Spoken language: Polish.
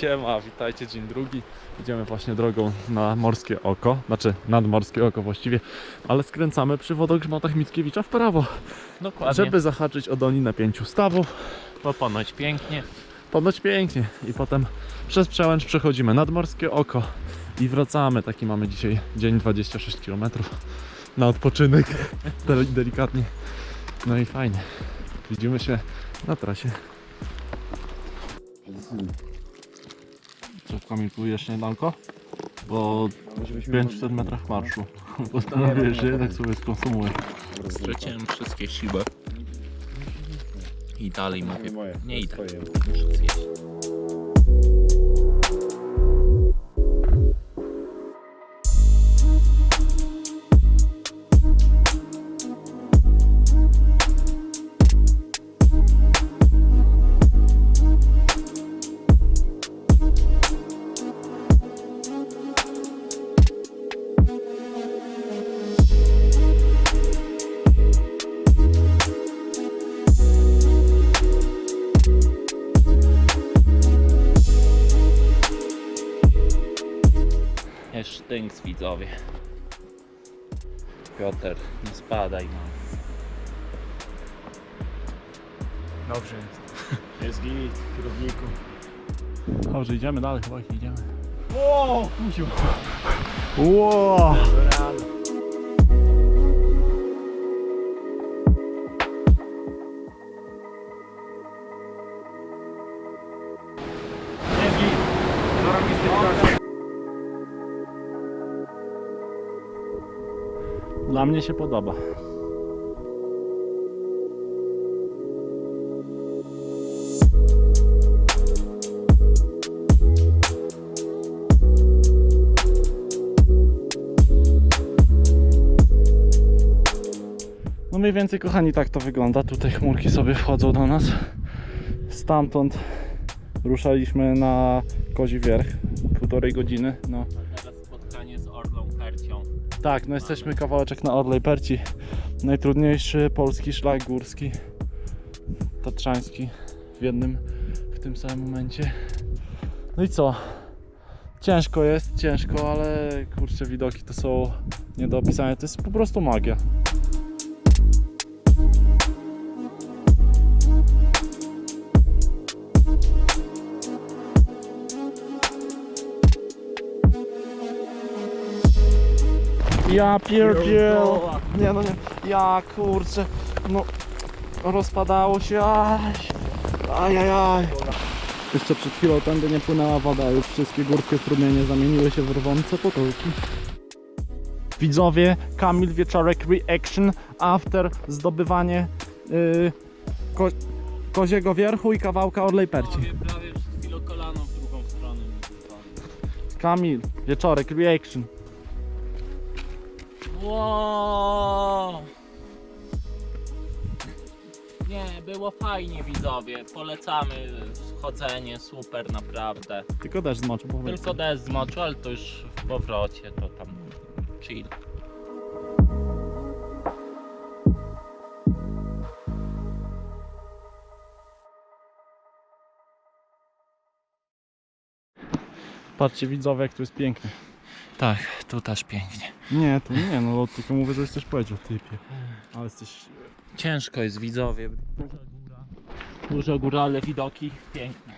Siema, witajcie, dzień drugi. Idziemy właśnie drogą na Morskie Oko, znaczy nad Morskie Oko właściwie, ale skręcamy przy wodogrzmotach Mickiewicza w prawo, Dokładnie. żeby zahaczyć o Dolinę Pięciu Stawów. Bo ponoć pięknie. Ponoć pięknie i potem przez przełęcz przechodzimy nad Morskie Oko i wracamy. Taki mamy dzisiaj dzień 26 km na odpoczynek, Del- delikatnie. No i fajnie. Widzimy się na trasie. Co kamikujesz śniadanko? Po 500 metrach marszu. Postanowiłeś, że jednak sobie skonsumuję. Straciłem wszystkie siły. I dalej mówię. Nie idę. Twoje. Muszę zjeść. Sztynks widzowie. Piotr, nie spadaj mam. Dobrze jest. Jest git, kierowniku. Dobrze, idziemy dalej, chyba idziemy. O, kusiu. Wow! Jest git. Zarobisty Dla mnie się podoba. No mniej więcej kochani tak to wygląda. Tutaj chmurki sobie wchodzą do nas. Stamtąd ruszaliśmy na Kozi Wierch. Półtorej godziny. No. Tak, no jesteśmy kawałeczek na Orlej Perci. Najtrudniejszy polski szlak górski. Tatrzański w jednym, w tym samym momencie. No i co? Ciężko jest, ciężko, ale kurczę, widoki to są nie do opisania. To jest po prostu magia. Ja pierdziel. Nie no nie. Ja kurczę. No rozpadało się. Aj. Ajajaj. Jeszcze przed chwilą tędy nie płynęła woda, już wszystkie górskie strumienie zamieniły się w rwące potoki. Widzowie, Kamil Wieczorek Reaction After zdobywanie yy, ko koziego wierchu i kawałka Orlej Perci. Prawie, prawie przed chwilą kolano w drugą stronę. Kamil Wieczorek Reaction. Wow. Nie, było fajnie widzowie. Polecamy chodzenie, super naprawdę. Tylko też zmoczył Tylko deszcz zmoczył, ale to już w powrocie to tam chill. Patrzcie widzowie jak tu jest pięknie. Tak, tu też pięknie. Nie, tu nie, no tylko mówię, że coś powiedział typie. Ale jesteś... Ciężko jest widzowie. Duża góra. Duża góra, ale widoki piękne.